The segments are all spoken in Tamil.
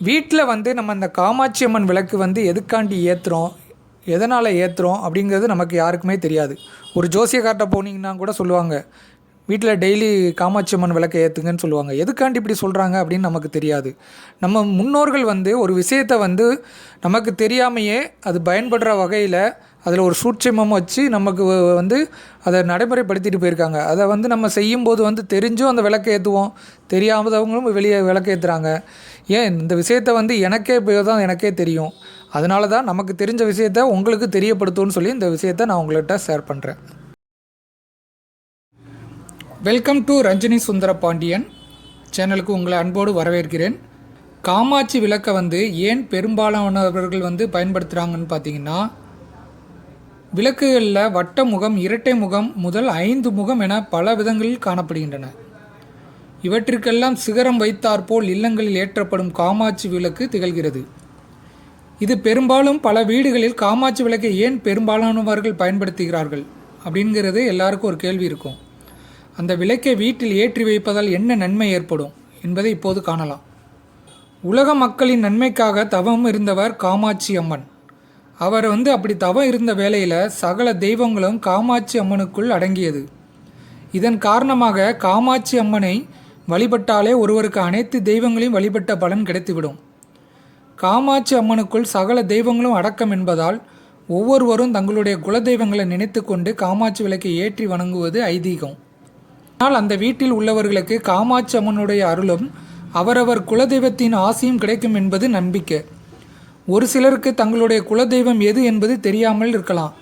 வீட்டில் வந்து நம்ம அந்த காமாட்சி அம்மன் விளக்கு வந்து எதுக்காண்டி ஏற்றுறோம் எதனால் ஏற்றுறோம் அப்படிங்கிறது நமக்கு யாருக்குமே தெரியாது. ஒரு ஜோசியக்கார்ட்ட போனீங்கன்னா கூட சொல்லுவாங்க வீட்டில் டெய்லி காமாட்சி அம்மன் விளக்கை ஏற்றுங்கன்னு சொல்லுவாங்க. எதுக்காண்டி இப்படி சொல்கிறாங்க அப்படின்னு நமக்கு தெரியாது. நம்ம முன்னோர்கள் வந்து ஒரு விஷயத்தை வந்து நமக்கு தெரியாமையே அது பயன்படுற வகையில் அதில் ஒரு சூட்சமம் வச்சு நமக்கு வந்து அதை நடைமுறைப்படுத்திட்டு போயிருக்காங்க. அதை வந்து நம்ம செய்யும்போது வந்து தெரிஞ்சும் அந்த விளக்கை ஏற்றுவோம் தெரியாதவங்களும் வெளியே விளக்கு ஏற்றுறாங்க ஏன் இந்த விஷயத்த வந்து எனக்கே இப்போ தான் எனக்கே தெரியும். அதனால தான் நமக்கு தெரிஞ்ச விஷயத்த உங்களுக்கு தெரியப்படுத்தும்னு சொல்லி இந்த விஷயத்த நான் உங்கள்கிட்ட ஷேர் பண்ணுறேன் வெல்கம் டு ரஞ்சினி சுந்தர பாண்டியன் சேனலுக்கு உங்களை அன்போடு வரவேற்கிறேன். காமாட்சி விளக்கை வந்து ஏன் பெரும்பாலானவர்கள் வந்து பயன்படுத்துகிறாங்கன்னு பார்த்தீங்கன்னா விளக்குகளில் வட்ட முகம் இரட்டை முகம் முதல் ஐந்து முகம் என பல விதங்களில் காணப்படுகின்றன. இவற்றிற்கெல்லாம் சிகரம் வைத்தாற்போல் இல்லங்களில் ஏற்றப்படும் காமாட்சி விளக்கு திகழ்கிறது. இது பெரும்பாலும் பல வீடுகளில் காமாட்சி விளக்கை ஏன் பெரும்பாலானவர்கள் பயன்படுத்துகிறார்கள் அப்படிங்கிறது எல்லாருக்கும் ஒரு கேள்வி இருக்கும். அந்த விளக்கை வீட்டில் ஏற்றி வைப்பதால் என்ன நன்மை ஏற்படும் என்பதை இப்போது காணலாம். உலக மக்களின் நன்மைக்காக தவம் இருந்தவர் காமாட்சி அம்மன். அவர் வந்து அப்படி தவம் இருந்த வேளையில் சகல தெய்வங்களும் காமாட்சி அம்மனுக்குள் அடங்கியது. இதன் காரணமாக காமாட்சி அம்மனை வழிபட்டாலே ஒருவருக்கு அனைத்து தெய்வங்களையும் வழிபட்ட பலன் கிடைத்துவிடும். காமாட்சி அம்மனுக்குள் சகல தெய்வங்களும் அடக்கம் என்பதால் ஒவ்வொருவரும் தங்களுடைய குலதெய்வங்களை நினைத்து கொண்டு காமாட்சி விளக்கை ஏற்றி வணங்குவது ஐதீகம். ஆனால் அந்த வீட்டில் உள்ளவர்களுக்கு காமாட்சி அம்மனுடைய அருளும் அவரவர் குலதெய்வத்தின் ஆசையும் கிடைக்கும் என்பது நம்பிக்கை. ஒரு சிலருக்கு தங்களுடைய குலதெய்வம் எது என்பது தெரியாமல் இருக்கலாம்.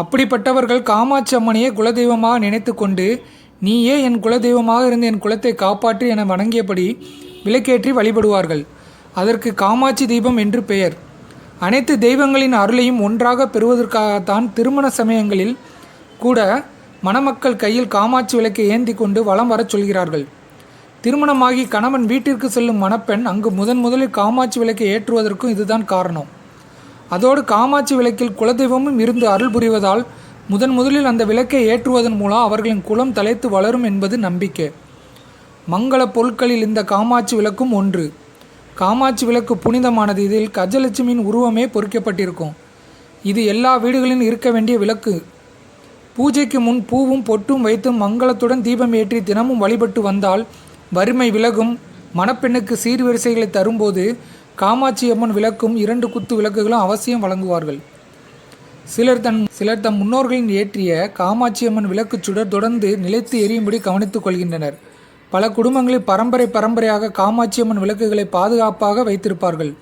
அப்படிப்பட்டவர்கள் காமாட்சி அம்மனையே குலதெய்வமாக நினைத்து கொண்டு நீயே என் குலதெய்வமாக இருந்து என் குலத்தை காப்பாற்று என வணங்கியபடி விளக்கேற்றி வழிபடுவார்கள். அதற்கு காமாட்சி தீபம் என்று பெயர். அனைத்து தெய்வங்களின் அருளையும் ஒன்றாக பெறுவதற்காகத்தான் திருமண சமயங்களில் கூட மணமக்கள் கையில் காமாட்சி விளக்கை ஏந்தி கொண்டு வலம் வரச் சொல்கிறார்கள். திருமணமாகி கணவன் வீட்டிற்கு செல்லும் மணப்பெண் அங்கு முதன் முதலில் காமாட்சி விளக்கை ஏற்றுவதற்கும் இதுதான் காரணம். அதோடு காமாட்சி விளக்கில் குலதெய்வமும் இருந்து அருள் புரிவதால் முதன் முதலில் அந்த விளக்கை ஏற்றுவதன் மூலம் அவர்களின் குலம் தலைத்து வளரும் என்பது நம்பிக்கை. மங்கள பொருட்களில் இந்த காமாட்சி விளக்கும் ஒன்று. காமாட்சி விளக்கு புனிதமானது. இதில் கஜலட்சுமியின் உருவமே பொறிக்கப்பட்டிருக்கும். இது எல்லா வீடுகளிலும் இருக்க வேண்டிய விளக்கு. பூஜைக்கு முன் பூவும் பொட்டும் வைத்து மங்களத்துடன் தீபம் ஏற்றி தினமும் வழிபட்டு வந்தால் வறுமை விலகும். மணப்பெண்ணுக்கு சீர்வரிசைகளை தரும்போது காமாட்சி அம்மன் விளக்கும் இரண்டு குத்து விளக்குகளும் அவசியம் வழங்குவார்கள். சிலர் தன் சிலர் தம் முன்னோர்களின் ஏற்றிய காமாட்சி அம்மன் விளக்கு சுடர் தொடர்ந்து நிலைத்து எரியும்படி கவனித்துக் கொள்கின்றனர். பல குடும்பங்களில் பரம்பரை பரம்பரையாக காமாட்சி அம்மன் விளக்குகளை பாதுகாப்பாக வைத்திருப்பார்கள்.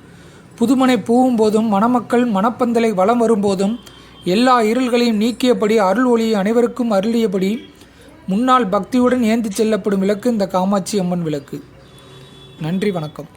புதுமனை பூவும் போதும் மணமக்கள் மணப்பந்தலை வலம் வரும்போதும் எல்லா இருள்களையும் நீக்கியபடி அருள் ஒளியை அனைவருக்கும் அருளியபடி முன்னால் பக்தியுடன் ஏந்தி செல்லப்படும் விளக்கு இந்த காமாட்சி அம்மன் விளக்கு. நன்றி வணக்கம்.